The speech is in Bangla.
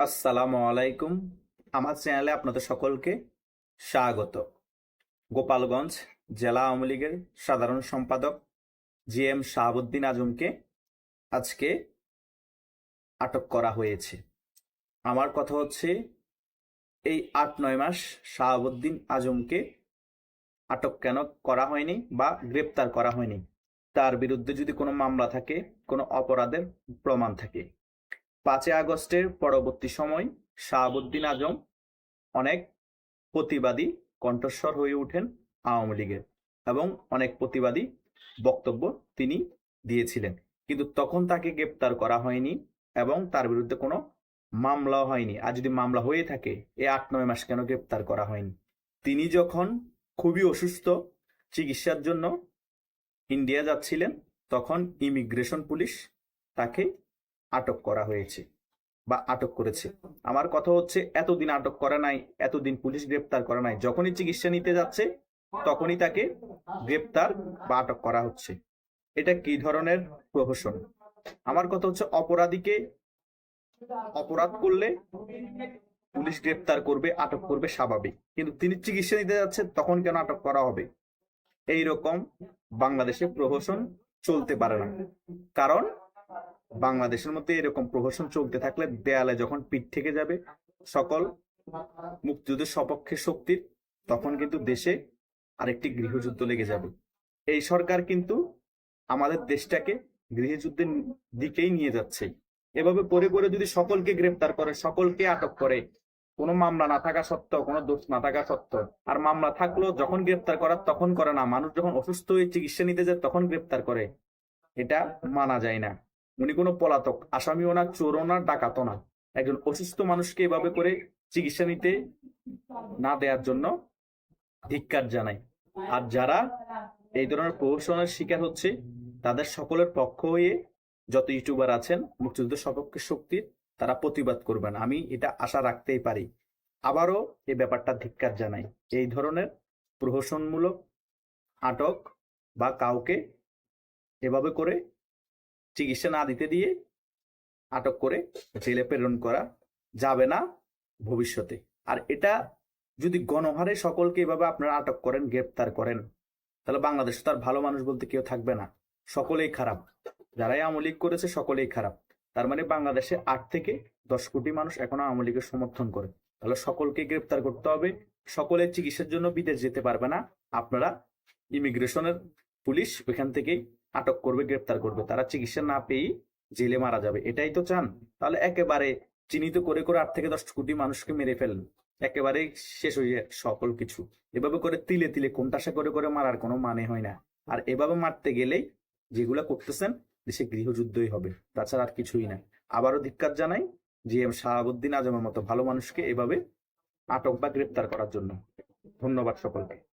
আসসালামু আলাইকুম। আমার চ্যানেলে আপনাদের সকলকে স্বাগত। গোপালগঞ্জ জেলা আওয়ামী লীগের সাধারণ সম্পাদক জি এম শাহাবুদ্দিন আজমকে আজকে আটক করা হয়েছে। আমার কথা হচ্ছে, এই আট নয় মাস শাহাবুদ্দিন আজমকে আটক কেন করা হয়নি বা গ্রেপ্তার করা হয়নি? তার বিরুদ্ধে যদি কোনো মামলা থাকে, কোনো অপরাধের প্রমাণ থাকে। পাঁচই আগস্টের পরবর্তী সময় শাহাবুদ্দিন আজম অনেক প্রতিবাদী কণ্ঠস্বর হয়ে ওঠেন আওয়ামী লীগের এবং অনেক প্রতিবাদী বক্তব্য তিনি দিয়েছিলেন। কিন্তু তখন তাকে গ্রেপ্তার করা হয়নি এবং তার বিরুদ্ধে কোনো মামলা হয়নি। আর যদি মামলা হয়ে থাকে, এ আট নয় মাস কেন গ্রেপ্তার করা হয়নি? তিনি যখন খুবই অসুস্থ চিকিৎসার জন্য ইন্ডিয়া যাচ্ছিলেন, তখন ইমিগ্রেশন পুলিশ তাকে আটক করা হয়েছে বা আটক করেছে। আমার কথা হচ্ছে, এতদিন আটক করা নাই, এতদিন পুলিশ গ্রেপ্তার করা নাই। যখনই চিকিৎসা নিতে যাচ্ছে, তখনই তাকে গ্রেপ্তার বা আটক করা হচ্ছে। এটা কি ধরনের প্রহসন? আমার কথা হচ্ছে, অপরাধীকে অপরাধ করলে পুলিশ গ্রেপ্তার করবে, আটক করবে স্বাভাবিক। কিন্তু তিনি চিকিৎসা নিতে যাচ্ছেন, তখন কেন আটক করা হবে? এই রকম বাংলাদেশে প্রহসন চলতে পারে না। কারণ বাংলাদেশের মধ্যে এরকম প্রহসন চলতে থাকলে দেয়ালে যখন পিঠ থেকে যাবে সকল মুক্তিযুদ্ধের সপক্ষে শক্তির, তখন কিন্তু দেশে আরেকটি গৃহযুদ্ধ লেগে যাবে। এই সরকার কিন্তু আমাদের দেশটাকে গৃহযুদ্ধের দিকেই নিয়ে যাচ্ছে। এভাবে পরে পরে যদি সকলকে গ্রেপ্তার করে, সকলকে আটক করে, কোনো মামলা না থাকা সত্ত্বেও, কোনো দোষ না থাকা সত্ত্বেও, আর মামলা থাকলেও যখন গ্রেপ্তার করার, তখন করে না। মানুষ যখন অসুস্থ হয়ে চিকিৎসা নিতে যায়, তখন গ্রেপ্তার করে। এটা মানা যায় না। উনি কোনো পলাতক, আসামিও না, চোরও না, ডাকাতও না। একজন অসুস্থ মানুষকে এভাবে করে চিকিৎসা নিতে না দেওয়ার জন্য ধিক্কার জানাই। আর যারা এই ধরনের প্রহসনের শিকার হচ্ছে, তাদের সকলের পক্ষ হয়ে যত ইউটিউবার আছেন, মুক্তিযুদ্ধ সপক্ষে শক্তির, তারা প্রতিবাদ করবেন। আমি এটা আশা রাখতেই পারি। আবারও এই ব্যাপারটা ধিক্কার জানাই। এই ধরনের প্রহসনমূলক আটক বা কাউকে এভাবে করে চিকিৎসা না দিতে দিয়ে আটক করে জেলে প্রেরণ করা যাবে না ভবিষ্যতে। আর এটা যদি গণহারে সকলকে এভাবে আপনারা আটক করেন, গ্রেপ্তার করেন, তাহলে বাংলাদেশে তার ভালো মানুষ বলতে কেউ থাকবে না। সকলেই খারাপ। যারাই আওয়ামী লীগ করেছে, সকলেই খারাপ। তার মানে বাংলাদেশে আট থেকে দশ কোটি মানুষ এখনও আওয়ামী লীগের সমর্থন করে। তাহলে সকলকে গ্রেপ্তার করতে হবে। সকলে চিকিৎসার জন্য বিদেশ যেতে পারবে না। আপনারা ইমিগ্রেশনের পুলিশ ওইখান থেকেই আটক করবে, গ্রেপ্তার করবে। তারা চিকিৎসা না পেয়েই জেলে মারা যাবে। এটাই তো চান। তাহলে একেবারে চিহ্নিত করে করে আট থেকে দশ কোটি মানুষকে মেরে ফেলেন। একেবারে শেষ হয়ে যায় সকল কিছু। এভাবে করে তিলে তিলে কোনটাসা করে করে মারার কোনো মানে হয় না। আর এভাবে মারতে গেলেই যেগুলা করতেছেন, দেশে গৃহযুদ্ধই হবে। তাছাড়া আর কিছুই না। আবারও ধিক্কার জানাই জি এম শাহাবুদ্দিন আজমের মতো ভালো মানুষকে এভাবে আটক বা গ্রেপ্তার করার জন্য। ধন্যবাদ সকলকে।